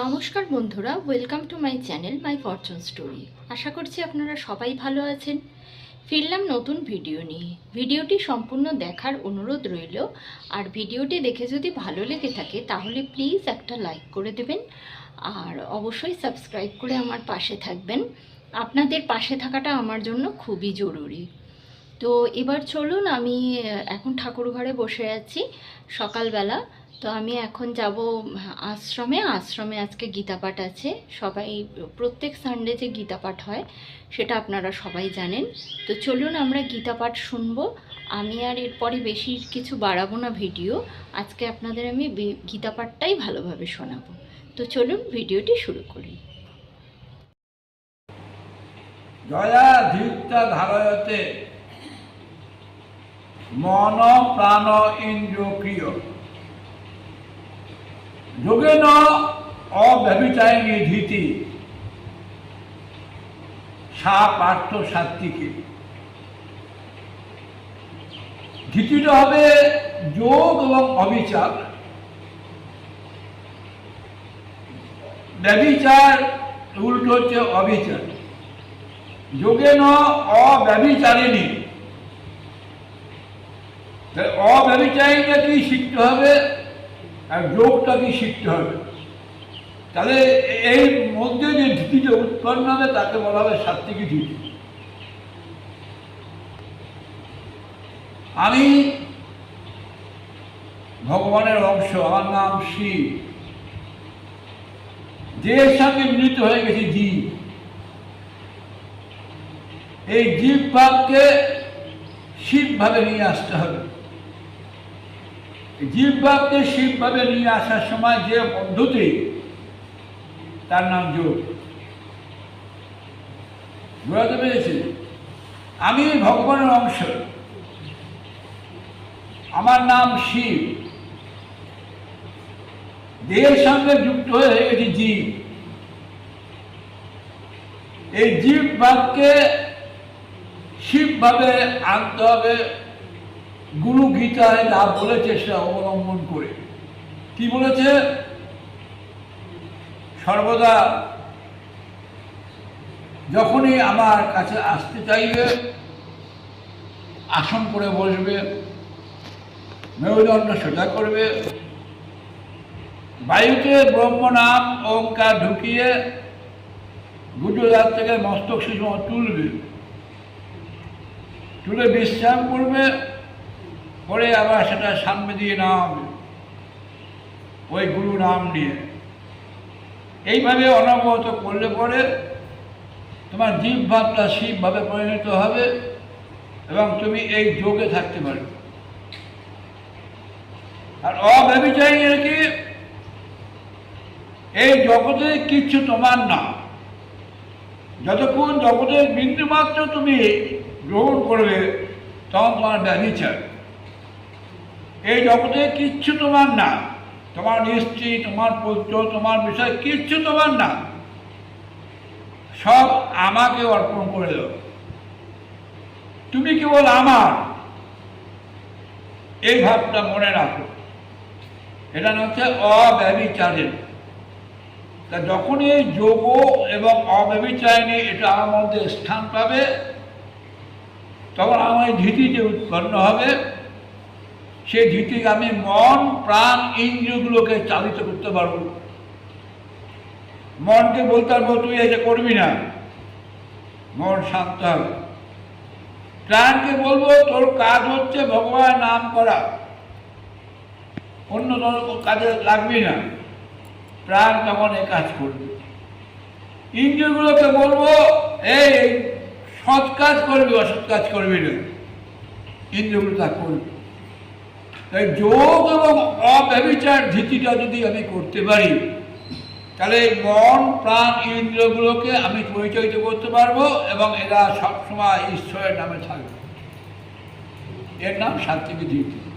নমস্কার বন্ধুরা welcome to my channel my fortune story আশা করছি আপনারা সবাই ভালো আছেন। ফিরলাম নতুন ভিডিও নিয়ে। ভিডিওটি সম্পূর্ণ দেখার অনুরোধ রইল। আর ভিডিওটি দেখে যদি ভালো লেগে থাকে, তাহলে প্লিজ একটা লাইক করে দেবেন। আর অবশ্যই সাবস্ক্রাইব করে আমার পাশে থাকবেন। আপনাদের পাশে থাকাটা আমার জন্য খুবই জরুরি। তো এবার চলুন, আমি এখন ঠাকুর ঘরে বসে আছি। সকালবেলা তো আমি এখন যাব, আশ্রমে। আশ্রমে আজকে গীতা পাঠ আছে। সবাই, প্রত্যেক সানডে যে গীতা পাঠ হয়, সেটা আপনারা সবাই জানেন। তো চলুন আমরা গীতা পাঠ শুনব। আমি আর এরপরে বেশি কিছু বাড়াবো না ভিডিও। আজকে আপনাদের আমি গীতা পাঠটাই ভালোভাবে শোনাবো। তো চলুন ভিডিওটি শুরু করি। মন প্রাণ ইন্দ্রিয় যোগেন অব্যবিচারিণী ধীতি। সা পার্থ সাত্বিকী। ধীতিটা হবে যোগ এবং অবিচার। ব্যবিচার উল্টো হচ্ছে অবিচার। যোগে ন অব্যবিচারিণী তাহলে অব্যবিচারিণীটা কি শিখতে হবে? আর যোগটা কি শিখতে হবে। তাহলে এই মধ্যে যে ধীতিটা উৎপন্ন হবে, তাকে বলা হবে সাত্বিকী ধীতি আমি ভগবানের অংশ, আমার নাম শিব যে সঙ্গে মিলিত হয়ে গেছে জীব। এই জীব ভাবকে শিবভাবে নিয়ে আসতে হবে। জীব ভাবকে শিবভাবে নিয়ে আসার সময় যে পদ্ধতি তার নাম যোগ বোঝাতে পেরেছি? আমি ভগবানের অংশ। আমার নাম শিব। দেহের সঙ্গে যুক্ত হয়ে গেছে জীব। এই জীব ভাবকে শিবভাবে আনতে হবে। গুরু গীতায় যা বলেছে সে অবলম্বন করে। কি বলেছে? সর্বদা যখনই আমার কাছে আসতে চাইবে, আসন করে বসবে, মেরুদণ্ড সোজা করবে, বায়ুতে ব্রহ্ম নাম ঢুকিয়ে গুজরাট থেকে মস্তক শিশু তুলবে। তুলে বিশ্রাম করবে পরে আবার সেটা সামনে দিয়ে নামাবে ওই গুরু নাম নিয়ে। এইভাবে অনবরত করলে পরে তোমার জীব ভাবটা শিবভাবে পরিণত হবে এবং তুমি এই যোগে থাকতে পারবে। আর অব্যবিচারী কি? এই জগতে কিচ্ছু তোমার না। যতক্ষণ জগতের বিন্দু মাত্র তুমি গ্রহণ করবে, তখন তোমার ব্যবচার এই জগতে কিচ্ছু তোমার না। তোমার স্ত্রী তোমার পুত্র তোমার বিষয় কিচ্ছু তোমার না। সব আমাকে অর্পণ করে দাও তুমি কেবল আমার। এই ভাবটা মনে রাখো। এটা হচ্ছে অব্যবিচারের। তা যখনই এই যোগ এবং অব্যবিচারিণী এটা আমার মধ্যে স্থান পাবে, তখন আমার ধীতি যে উৎপন্ন হবে। সেই ধীতিকে আমি মন, প্রাণ ইন্দ্রিয়গুলোকে চালিত করতে পারব। মনকে বলতে পারব, তুই এটা করবি না। মন শান্ত হবে। প্রাণকে বলব, তোর কাজ হচ্ছে ভগবান নাম করা। অন্য কাজে লাগবি না। প্রাণ তখন এ কাজ করবে। ইন্দ্রিয়গুলোকে বলব, এই সৎ কাজ করবি, অসৎ কাজ করবি না। ইন্দ্রিয়গুলো তা করবে। তাই যোগ এবং অব্যবিচার ধীতিটা যদি আমি করতে পারি, তাহলে মন, প্রাণ ইন্দ্রগুলোকে আমি পরিচালিত করতে পারব এবং এরা সবসময় ঈশ্বরের নামে থাকবে। এর নাম সাত্বিকী ধীতি।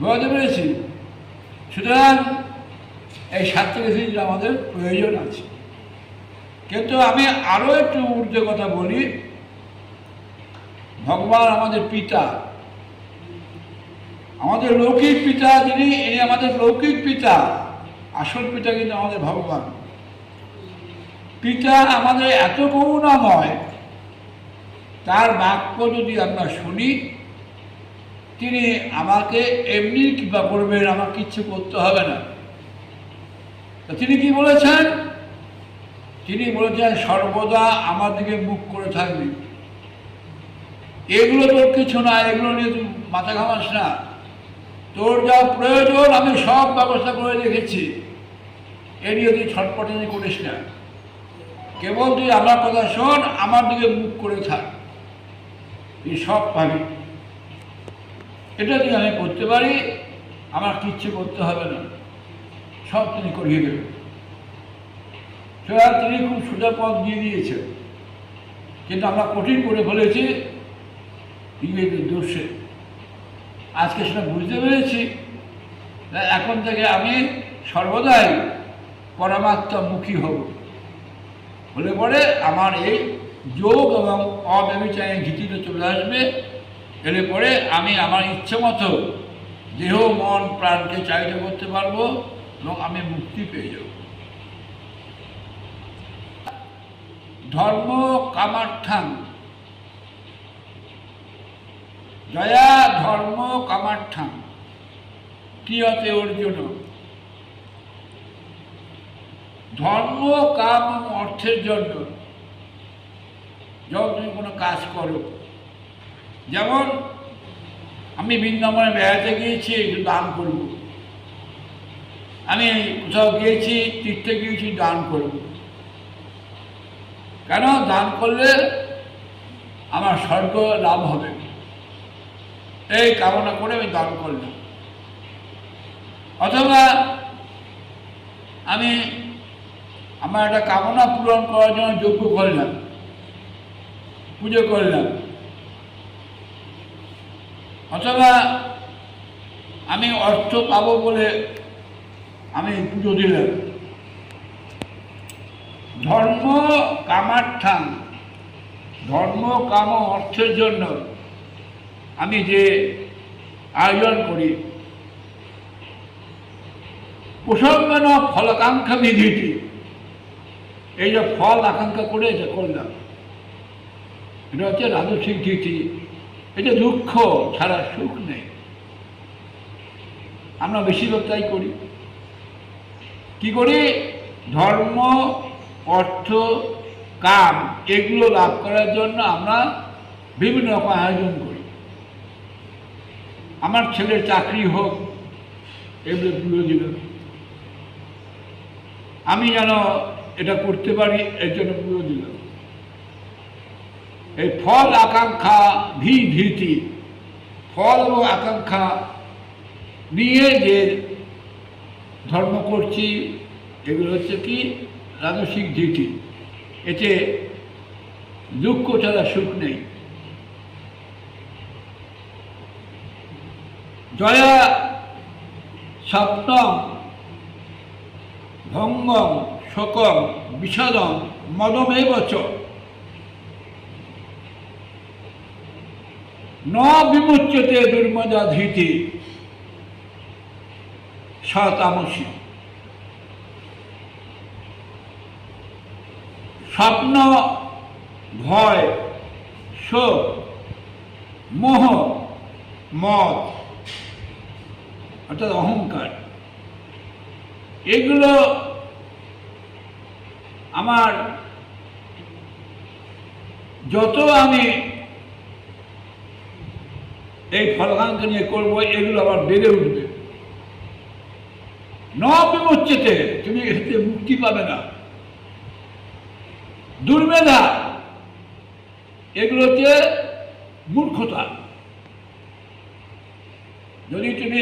বুঝতে পেরেছি? সুতরাং এই সাত্বিক ধীতির আমাদের প্রয়োজন আছে। কিন্তু আমি আরও একটু ঊর্ধ্বে কথা বলি। ভগবান আমাদের পিতা আমাদের লৌকিক পিতা যিনি, ইনি আমাদের লৌকিক পিতা। আসল পিতা কিন্তু আমাদের ভগবান। পিতা আমাদের এত করুণাময়। তার বাক্য যদি আমরা শুনি, তিনি আমাকে এমনি কৃপা করবেন, আমার কিচ্ছু করতে হবে না। তিনি কি বলেছেন? তিনি বলেছেন, সর্বদা আমার দিকে মুখ করে থাকবি। এগুলো তোর কিছু না, এগুলো নিয়ে মাথা ঘামাস না। তোর যা প্রয়োজন, আমি সব ব্যবস্থা করে রেখেছি। এ নিয়ে তুই ছটপটানি করিস না। কেবল তুই আমার কথা শোন, আমার দিকে মুখ করে থাক। তুই সব পাবি। এটা যদি আমি করতে পারি, আমার কিচ্ছু করতে হবে না। সব তিনি করিয়ে দেবেন। সেটা তিনি খুব সোজা পথ দিয়ে দিয়েছেন। কিন্তু আমরা কঠিন করে ফেলেছি ইংরেজের দোষে আজকে সেটা বুঝতে পেরেছি। এখন থেকে আমি সর্বদাই পরমাত্মামুখী হব। হলে পরে আমার এই যোগ এবং অব্যবিচারের ঘিতিতে চলে আসবে। এলে পরে আমি আমার ইচ্ছে মতো দেহ, মন, প্রাণকে চাহিদা করতে পারব এবং আমি মুক্তি পেয়ে যাব। ধর্ম কামার্থাং জয়া ধর্ম কামার্থাং ক্রিয়তে অর্জুন। ধর্ম, কাম অর্থের জন্য যখন তুমি কোনো কাজ করো, যেমন আমি বৃন্দাবনে বেড়াতে গিয়েছি, একটু দান করব। আমি কোথাও গিয়েছি, তীর্থে গিয়েছি, দান করব। কেন? দান করলে আমার স্বর্গ লাভ হবে। এই কামনা করে আমি দান করলাম। অথবা আমি আমার একটা কামনা পূরণ করার জন্য যোগ্য করলাম, পুজো করলাম। অথবা আমি অর্থ পাবো বলে আমি পুজো দিলাম। ধর্ম কামার্থান ধর্ম কাম অর্থের জন্য আমি যে আয়োজন করি, প্রসঙ্গন ফলাকাঙ্ক্ষা বিধিটি। এই যে ফল আকাঙ্ক্ষা করে এটা করলাম। এটা হচ্ছে রাজস্বিক নীতি এটা দুঃখ ছাড়া সুখ নেই। আমরা বেশিরভাগ তাই করি। কি করি? ধর্ম, অর্থ, কাম, এগুলো লাভ করার জন্য আমরা বিভিন্ন রকম আয়োজন করি। আমার ছেলের চাকরি হোক, এগুলো দিল। আমি যেন এটা করতে পারি, এর জন্য পুরো দিল। এই ফল আকাঙ্ক্ষা ভি ভীতি, ফল ও আকাঙ্ক্ষা নিয়ে যে ধর্ম করছি, এগুলো হচ্ছে কি? রাজসিক ধীতি এতে দুঃখ ছাড়া সুখ নেই। জয়া সপ্তম ভঙ্গম শোকম বিষদম মদমেব চ ন বিমুচ্যতে দুর্মজা ধীতি সতামসী। স্বপ্ন, ভয়, শোক, মোহ, মদ। অর্থাৎ অহংকার। এগুলো আমার যত আমি এই ফলকাঙ্ক্ষা নিয়ে করব, এগুলো আবার বেড়ে উঠবে। ন বিমুচ্ছেতে তুমি এতে মুক্তি পাবে না। দুর্মেধা এগুলো হচ্ছে মূর্খতা। যদি তুমি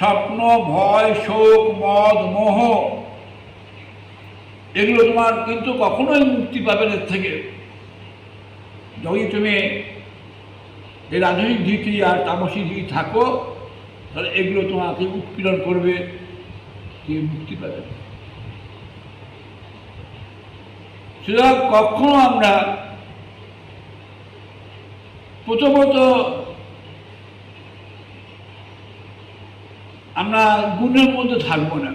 স্বপ্ন, ভয়, শোক, মদ, মোহ, এগুলো তোমার কিন্তু কখনোই মুক্তি পাবে এর থেকে যদি তুমি এই রাজনৈতিক দিকে আর তামসিক দিকে থাকো, তাহলে এগুলো তোমাকে উৎপীড়ন করবে, তুমি মুক্তি পাবে। সুতরাং কখনো আমরা প্রথমত আমরা গুণের মধ্যে থাকব না।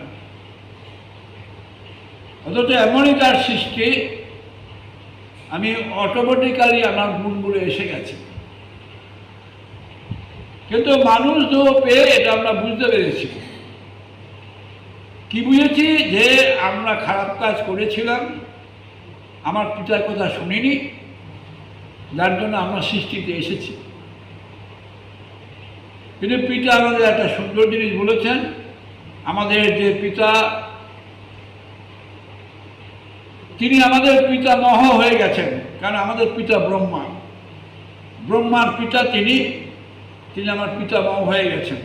অথচ এমনই তার সৃষ্টি, আমি অটোমেটিক্যালি আমার গুণগুলো এসে গেছে। কিন্তু মানুষ তো পেয়ে এটা আমরা বুঝতে পেরেছি। কি বুঝেছি? যে আমরা খারাপ কাজ করেছিলাম, আমার পিতার কথা শুনিনি, যার জন্য আমরা সৃষ্টিতে এসেছি। কিন্তু পিতা আমাদের একটা সুন্দর জিনিস বলেছেন। আমাদের যে পিতা, তিনি আমাদের পিতা মহ হয়ে গেছেন, কারণ আমাদের পিতা ব্রহ্মা। ব্রহ্মার পিতা তিনি তিনি আমার পিতা মহ হয়ে গেছেন।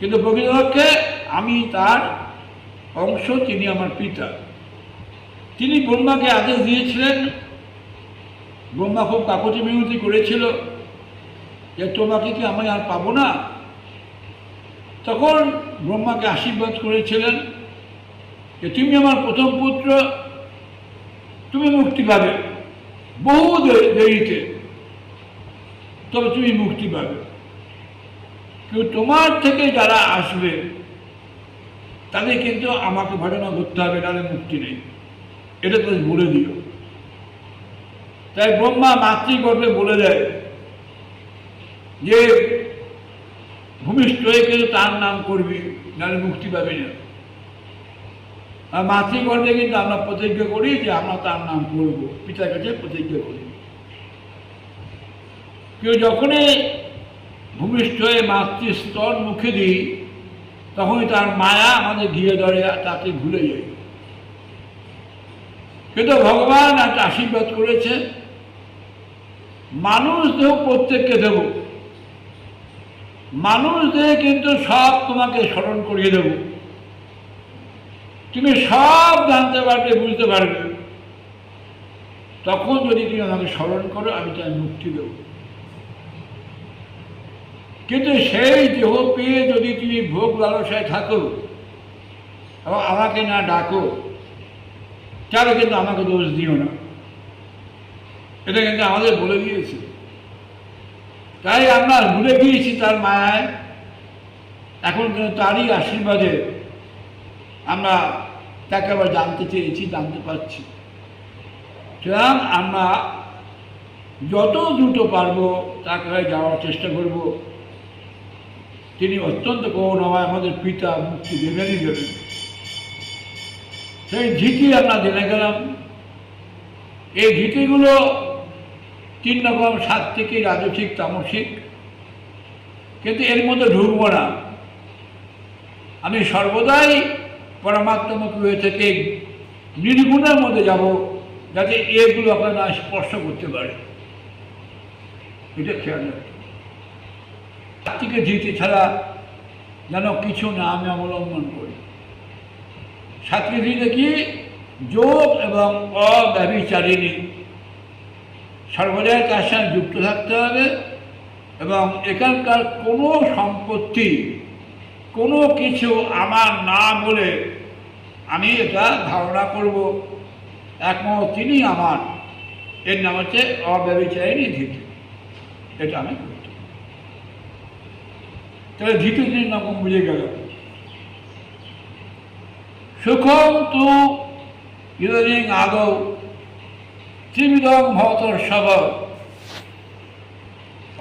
কিন্তু প্রকৃতপক্ষে আমি তার অংশ, তিনি আমার পিতা। তিনি ব্রহ্মাকে আদেশ দিয়েছিলেন। ব্রহ্মা খুব কাকতি মিনতি করেছিল। যে তোমাকে কি আমি আর পাবো না? তখন ব্রহ্মাকে আশীর্বাদ করেছিলেন যে তুমি আমার প্রথম পুত্র, তুমি মুক্তি পাবে, বহু দেরিতে। তবে তুমি মুক্তি পাবে। কিন্তু তোমার থেকে যারা আসবে, তাদের কিন্তু আমাকে ঘটনা করতে হবে নাহলে মুক্তি নেই। এটা তুমি বলে দিও। তাই ব্রহ্মা মাতৃগর্ভে বলে দেয় যে ভূমিষ্ঠ হয়ে কিন্তু তার নাম করবি, নাহলে মুক্তি পাবি না। আর মাতৃগর্ভে কিন্তু আমরা প্রতিজ্ঞা করি যে আমরা তার নাম করব, পিতার কাছে প্রতিজ্ঞা করি। কেউ যখনই ভূমিষ্ঠ হয়ে মাতৃস্তর মুখে দিই, তখনই তার মায়া আমাদের ঘিরে ধরে তাকে ভুলে যাই কিন্তু ভগবান একটা আশীর্বাদ করেছে, মানুষ দেহ প্রত্যেককে দেব। মানুষ দেহে কিন্তু সব তোমাকে স্মরণ করিয়ে দেব। তুমি সব জানতে পারবে, বুঝতে পারবে। তখন যদি তুমি আমাকে স্মরণ করো, আমি তাই মুক্তি দেব। কিন্তু সেই দেহ পেয়ে যদি তুমি ভোগ লালসায় থাকো, এবং আমাকে না ডাকো, তাহলে কিন্তু আমাকে দোষ দিও না। এটা কিন্তু আমাদের বলে দিয়েছে। তাই আমরা ভুলে গিয়েছি তার মায়ায়। এখন কিন্তু তারই আশীর্বাদে আমরা তাকে আবার জানতে চেয়েছি, জানতে পারছি। সুতরাং আমরা যত দ্রুত পারব তার কাছে যাওয়ার চেষ্টা করব। তিনি অত্যন্ত করুণাময় আমাদের পিতা মুক্তি দেবেনই দেবেন। সেই ঝিটি আমরা জেনে গেলাম। এই ঝিটিগুলো তিন রকম সাত্বিকী রাজসিক, তামসিক। কিন্তু এর মধ্যে ঢুকবো না। আমি সর্বদাই পরমাত্মমুখী হয়ে থেকে নির্গুণের মধ্যে যাব, যাতে এগুলো আপনারা স্পর্শ করতে পারে। এটা খেয়াল রাখতে সাত্বিকের ঝিটি ছাড়া যেন কিছু না আমি অবলম্বন করি। সাত্বিক ঝিটে কি যোগ এবং অব্যবিচারিণী সর্বদাই তার সঙ্গে যুক্ত থাকতে হবে এবং এখানকার কোনো সম্পত্তি, কোনো কিছু আমার না বলে আমি এটা ধারণা করব। একমাত্র তিনি আমার। এর নাম হচ্ছে অব্যবিচারিণী ধীতি এটা আমি করতে তাহলে ধীতু তিন রকম বুঝে গেল। সুখম তু ইদানিং আদৌ ত্রিবিধম ভবতর সব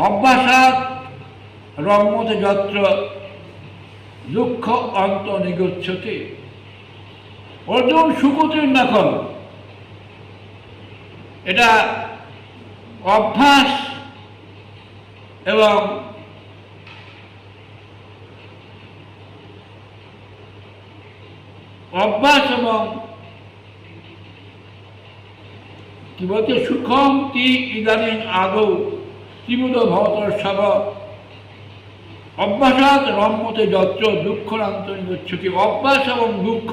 অভ্যাসাত রম্মতে যত্র, দুঃখ অন্ত নিগচ্ছতে। অর্জুন সুকুতির নকল এটা অভ্যাস এবং অভ্যাস এবং কি সুখম তি ইদানিং আদৌ ত্রিমুদ ভবতর সব? অভ্যাসাত রম্মতে যত্র দুঃখরান্ত নিগচ্ছতি অভ্যাস এবং দুঃখ,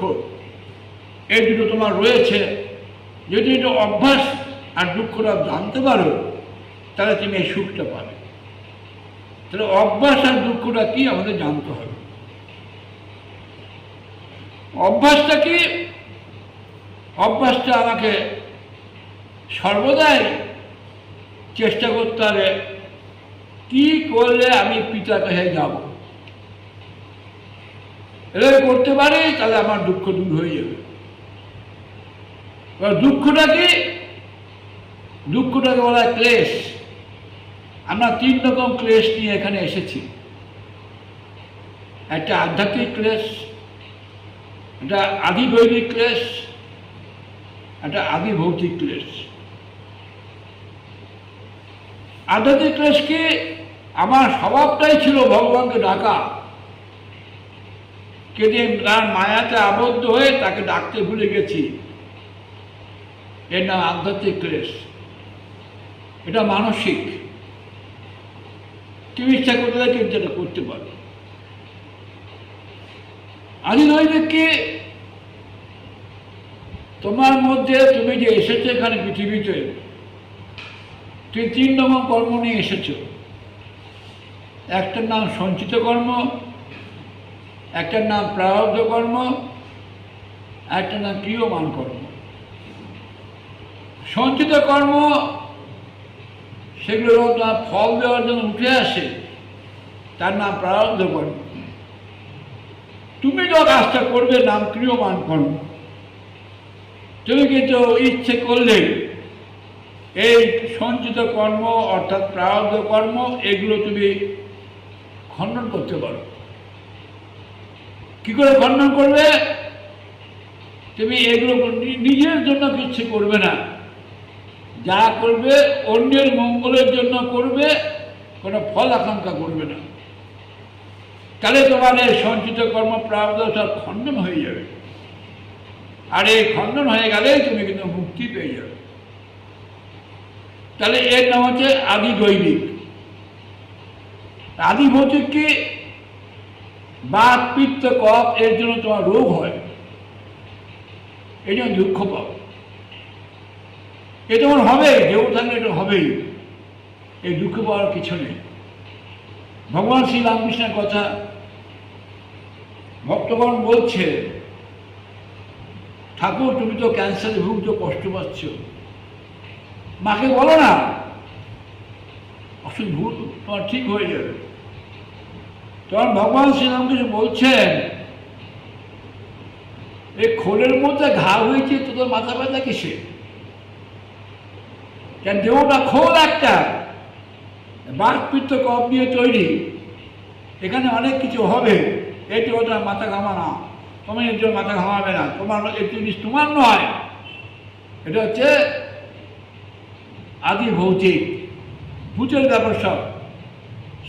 এই দুটো তোমার রয়েছে। যদি এটা অভ্যাস আর দুঃখটা জানতে পারো, তাহলে তুমি এই সুখটা পাবে। তাহলে অভ্যাস আর দুঃখটা কি আমাদের জানতে হবে? অভ্যাসটা কি? অভ্যাসটা আমাকে সর্বদাই চেষ্টা করতে হবে, কি করলে আমি পিতার কাছে যাব? এটা করতে পারি, তাহলে আমার দুঃখ দূর হয়ে যাবে। দুঃখটা কি? দুঃখটাকে বলা ক্লেশ। আমরা তিন রকম ক্লেশ নিয়ে এখানে এসেছি। একটা আধ্যাত্মিক ক্লেশ, একটা আদি দৈনিক ক্লেশ, একটা আদি ভৌতিক ক্লেশ। আধ্যাত্মিক ক্লেশ কি আমার স্বভাবটাই ছিল ভগবানকে ডাকা। কেটে তার মায়াতে আবদ্ধ হয়ে তাকে ডাকতে ভুলে গেছি। এর নাম আধ্যাত্মিক ক্লেশ। এটা মানসিক। তুমি ইচ্ছা করলে কিন্তু এটা করতে পারো। আদি নৈবেক কি তোমার মধ্যে তুমি যে এসেছ এখানে পৃথিবীতে তুমি তিন রকম কর্ম নিয়ে এসেছ। একটার নাম সঞ্চিত কর্ম, একটার নাম প্রারব্ধ কর্ম, একটার নাম ক্রিয়মান কর্ম। সঞ্চিত কর্ম সেগুলো তোমার ফল দেওয়ার জন্য উঠে আসে, তার নাম প্রারব্ধ কর্ম। তুমি যে কাজটা করবে নাম ক্রিয়মান কর্ম। তুমি কিন্তু ইচ্ছে করলে এই সঞ্চিত কর্ম অর্থাৎ প্রারব্ধ কর্ম, এগুলো তুমি খণ্ডন করতে পারো। কি করে খণ্ডন করবে? তুমি এগুলো নিজের জন্য কিচ্ছু করবে না। যা করবে অন্যের মঙ্গলের জন্য করবে, কোনো ফল আকাঙ্ক্ষা করবে না। তাহলে তোমার এই সঞ্চিত কর্ম প্রাপ্ত সব খণ্ডন হয়ে যাবে। আর এই খণ্ডন হয়ে গেলে তুমি কিন্তু মুক্তি পেয়ে যাবে। তাহলে এর নাম হচ্ছে আদি দৈনিক আদি ভৌতিক কি? বাত, পিত্ত কপ এর জন্য তোমার রোগ হয়। এই জন্য দুঃখ পাও। এ তোমার হবে দেহ থাকলে এটা হবেই। এই দুঃখ পাওয়ার কিছু নেই। ভগবান শ্রী রামকৃষ্ণের কথা ভক্তগণ বলছে, ঠাকুর, তুমি তো ক্যান্সারে ভুগছো, কষ্ট পাচ্ছ। মাকে বলো না। অসুখ ভুল তোমার ঠিক হয়ে যাবে। তখন ভগবান শ্রীরামকৃষ্ণ বলছেন, এই খোলের মধ্যে ঘা হয়েছে তো তোর মাথা ব্যথা কিসে কেন দেহটা খোল একটা। বাঘপিত্ত কপ দিয়ে তৈরি। এখানে অনেক কিছু হবে। এটি ওটা মাথা ঘামা না। তুমি জন্য মাথা ঘামাবে না। তোমার এই জিনিস তোমার নয়। এটা হচ্ছে আদি ভৌতিক, ভূতের ব্যাপার সব।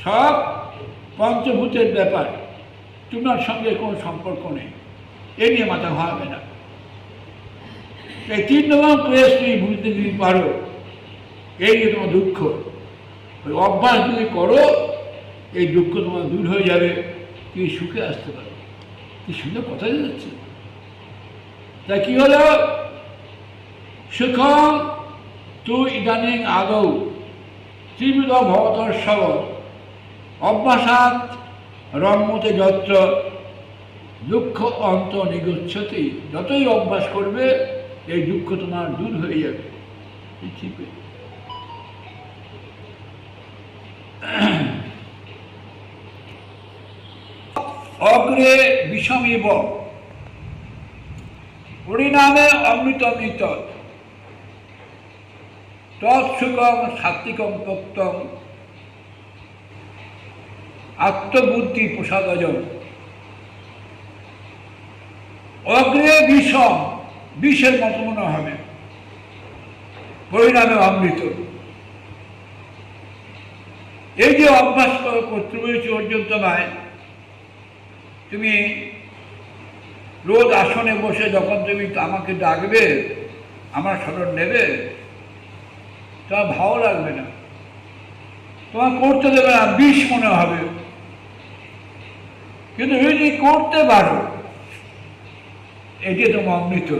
সব পঞ্চভূতের ব্যাপার। তোমার সঙ্গে কোনো সম্পর্ক নেই। এ নিয়ে মাথা ঘামাবে না। এই তিন নম্বর ক্লেশ তুমি বুঝতে যদি পারো, এই যে তোমার দুঃখ। ওই অভ্যাস যদি করো, এই দুঃখ তোমার দূর হয়ে যাবে। তুমি সুখে আসতে পারো। কি সুন্দর কথা যাচ্ছে। তা কি হলো? সুখম তু ইদানিং আদৌ ত্রিবিধ সব। অভ্যাসাত রম্যতে যত্র দুঃখ অন্ত নিগুচ্ছতি। যতই অভ্যাস করবে, এই দুঃখ তোমার দূর হয়ে যাবে যাবে। অগ্রে বিষমিব পরিণামে অমৃতমিত। তৎসুকম সাত্বিকম তত্ত্বম আত্মবুদ্ধি প্রসাদজ অগ্রে বিষম, বিষের মতো মনে হবে। পরিণামে অমৃত। এই যে অভ্যাস করতে পেরেছি পর্যন্ত নয় তুমি রোজ আসনে বসে যখন তুমি আমাকে ডাকবে, আমার স্মরণ নেবে তোমার ভালো লাগবে না। তোমার করতে দেবে না, বিষ মনে হবে। কিন্তু যদি করতে পারো, এটি তোমার অমৃত।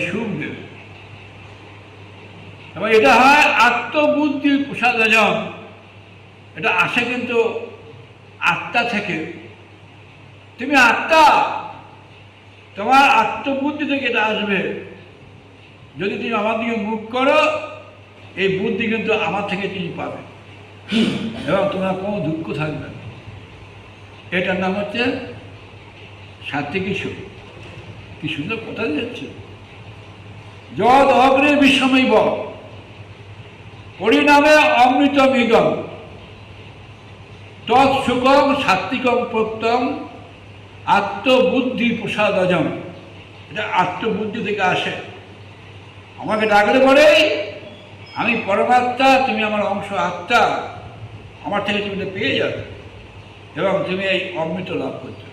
সুখ দেবে। এবং এটা হয় আত্মবুদ্ধি প্রসাদজন এটা আসে কিন্তু আত্মা থেকে। তুমি আত্মা, তোমার আত্মবুদ্ধি থেকে এটা আসবে। যদি তুমি আমার দিকে মুখ করো, এই বুদ্ধি কিন্তু আমার থেকে তুমি পাবে। এবং তোমার কোনো দুঃখ থাকবে না। এটার নাম হচ্ছে সাত্বিক ঈশ্বর কি কথা যাচ্ছে যদ অগ্রে বিশ্বময় বল। পরিণামে অমৃতম ইদম তৎসুকম সাত্বিকম প্রত্যম আত্মবুদ্ধি প্রসাদজম এটা আত্মবুদ্ধি থেকে আসে। আমাকে ডাকলে পরেই আমি পরমাত্মা, তুমি আমার অংশ আত্মা। আমার থেকে তুমি পেয়ে যাবে এবং তুমি এই অমৃত লাভ করতে।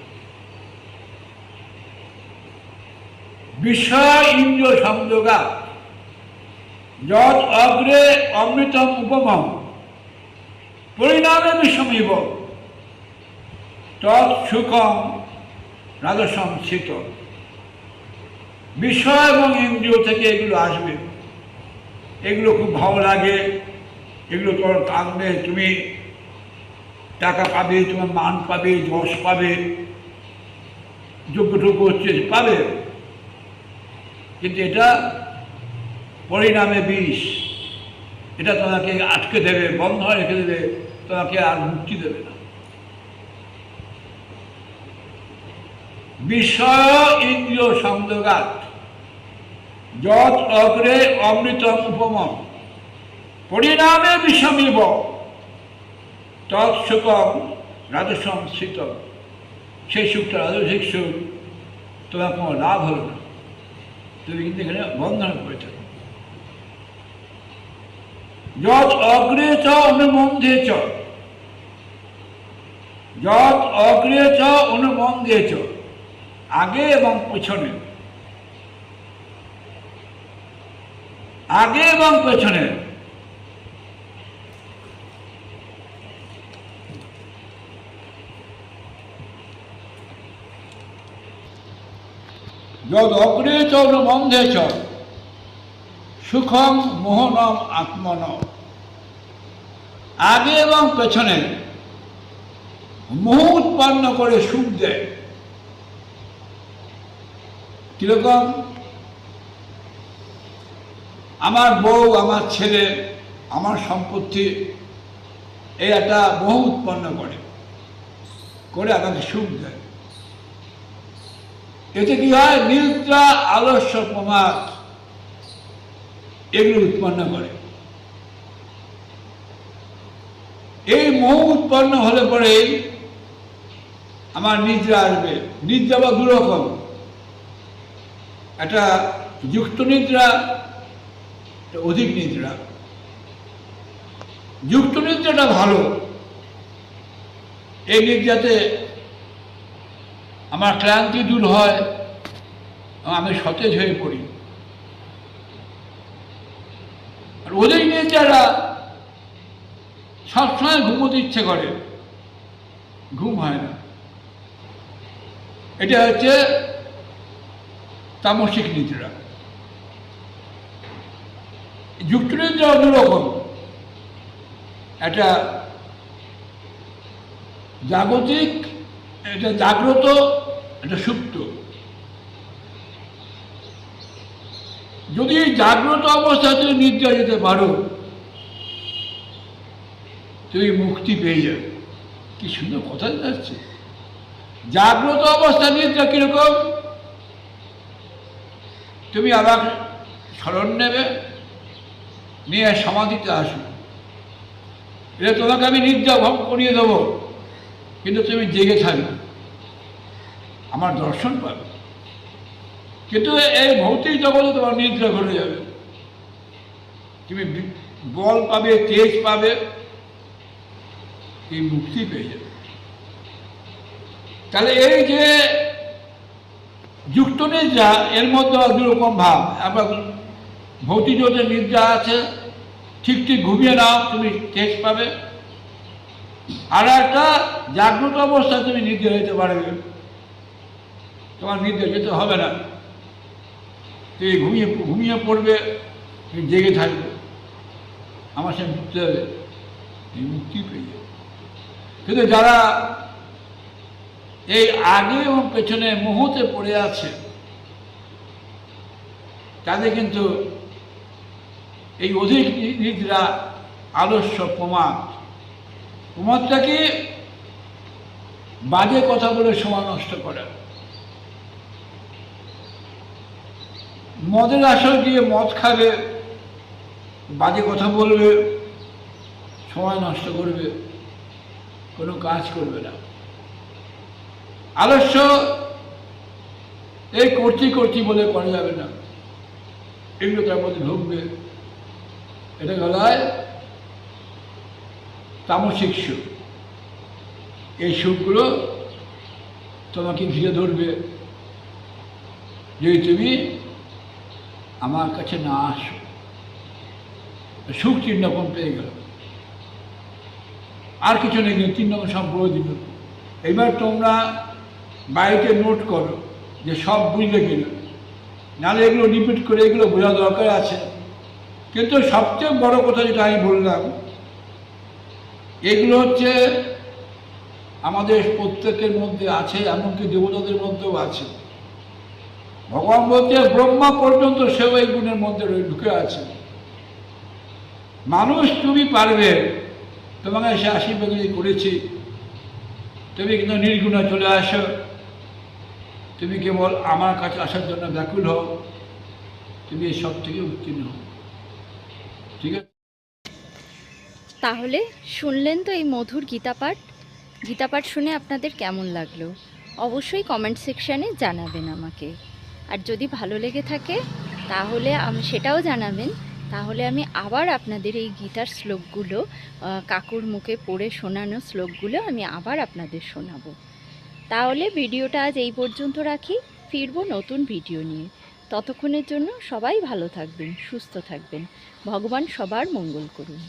বিষয় ইন্দ্রিয় সংযোগা। যত অগ্রে অমৃতম উপমম, পরিণামে বিষমিব তৎ সুখম রাজসম শীত বিষয় এবং ইন্দ্রিয় থেকে এগুলো আসবে। এগুলো খুব ভালো লাগে। এগুলো তোমার টানবে তুমি টাকা পাবে, তোমার মান পাবে, যশ পাবে যোগ্যটুকু হচ্ছে পাবে। কিন্তু এটা পরিণামে বিষ। এটা তোমাকে আটকে দেবে, বন্ধ রেখে দেবে, তোমাকে আর মুক্তি দেবে না। বিষয় ইন্দ্রিয় সংযোগাত। যত অগ্রে অমৃতম উপমম, পরিণামে বিষমিব তৎসুকম রাজসম শীতম সেই সুখটা রাজসিক সুখ, তোমার কোনো লাভ হলো না। তুমি কিন্তু এখানে বন্ধনে পড়ে থাকো। যত অগ্রে চ অনুবন্ধে চ, যত অগ্রে চ অনুবন্ধে চ, আগে এবং পেছনে আগে এবং পেছনে। যদ অগ্রে চ বন্ধে চ, সুখম মোহনম আত্মন। আগে এবং পেছনে, মোহ উৎপন্ন করে সুখ দেয়। কীরকম? আমার বউ, আমার ছেলে, আমার সম্পত্তি, এই একটা মোহ উৎপন্ন করে করে আমাকে সুখ দেয়। এতে কি হয়? নিদ্রা, আলস্য, প্রমাদ, এগুলো উৎপন্ন করে। এই মোহ উৎপন্ন হলে পরেই আমার নিদ্রা আসবে। নিদ্রা বা দুরকম। একটা যুক্ত নিদ্রা অধিক নিদ্রা। যুক্ত নিদ্রাটা ভালো। এই নিদ্রাতে আমার ক্লান্তি দূর হয় আমি সতেজ হয়ে পড়ি। আর ওদের নিদ্রাটা সবসময় ঘুমোতে ইচ্ছে করে। ঘুম হয় না। এটা হচ্ছে তামসিক নিদ্রা। যুক্ত নিদ্রা অন্যরকম এটা জাগতিক, এটা জাগ্রত, এটা সুপ্ত। যদি জাগ্রত অবস্থা তুমি নিদ্রা যেতে পারো তুমি মুক্তি পেয়ে যাবে। কি সুন্দর কথা যাচ্ছে। জাগ্রত অবস্থা নিদ্রা কীরকম? তুমি আবার স্মরণ নেবে। নিয়ে সমাধিতে আসবে এটা তোমাকে আমি নিদ্রা ভঙ্গ করিয়ে দেবো, কিন্তু তুমি জেগে থাকবে। আমার দর্শন পাবে। কিন্তু এই ভৌতিক জগতে তোমার নিদ্রা ঘটে যাবে। তুমি বল পাবে, তেজ পাবে, এই মুক্তি পেয়ে যাবে। তাহলে এই যে যুক্ত নিদ্রা এর মধ্যে দু রকম ভাব। আবার ভৌতিক জগতে নিদ্রা আছে, ঠিক ঠিক ঘুমিয়ে নাও, তুমি তেজ পাবে। আর একটা জাগ্রত অবস্থায় তুমি নিদ্রা হইতে পারবে। তোমার নিদ্রা যেতে হবে না। তুমি ঘুমিয়ে ঘুমিয়ে পড়বে, তুমি জেগে থাকবে। আমার সে মুক্তি হবে। তুমি মুক্তি পেয়ে যাবে। কিন্তু যারা এই আগে এবং পেছনে মুহূর্তে পড়ে আছে, তাদের কিন্তু এই অধিক নিদ্রা, আলস্য, প্রমাদ। প্রমাদটা কি বাজে কথা বলে সময় নষ্ট করা। মদের আসর দিয়ে মদ খাবে, বাজে কথা বলবে, সময় নষ্ট করবে, কোনো কাজ করবে না। আলস্য এই করছি করছি বলে করা যাবে না। এগুলো তার মধ্যে ঢুকবে। এটা গলায় তামসিক সুখ। এই সুখগুলো তোমাকে ঘিরে ধরবে। যদি তুমি আমার কাছে না আসো সুখ তিন রকম পেয়ে গেল। আর কিছু নেই, কিন্তু তিন রকম বলে দিল। এবার তোমরা বাড়িতে নোট করো যে সব বুঝলে কিনা। নাহলে এগুলো রিপিট করে এগুলো বোঝা দরকার আছে। কিন্তু সবচেয়ে বড় কথা যেটা আমি বললাম, এগুলো হচ্ছে আমাদের প্রত্যেকের মধ্যে আছে, এমনকি দেবতাদের মধ্যেও আছে। ভগবান বলছে, ব্রহ্মা পর্যন্ত সেও এই গুণের মধ্যে ঢুকে আছে। মানুষ তুমি পারবে, তোমাকে সে আশীর্বাদ করেছি। তুমি কিন্তু নির্গুণে চলে আসো। তুমি কেবল আমার কাছে আসার জন্য ব্যাকুল হও। তুমি এই সব থেকে উত্তীর্ণ হও। তাহলে শুনলেন তো এই মধুর গীতাপাঠ গীতাপাঠ শুনে আপনাদের কেমন লাগল? অবশ্যই কমেন্ট সেকশানে জানাবেন আমাকে। আর যদি ভালো লেগে থাকে, তাহলে সেটাও জানাবেন। তাহলে আমি আবার আপনাদের এই গীতার শ্লোকগুলো কাকুর মুখে পড়ে শোনানো শ্লোকগুলো আমি আবার আপনাদের শোনাবো। তাহলে ভিডিওটা আজ এই পর্যন্ত রাখি। ফিরবো নতুন ভিডিও নিয়ে। ততক্ষণের জন্য সবাই ভালো থাকবেন, সুস্থ থাকবেন। ভগবান সবার মঙ্গল করুন।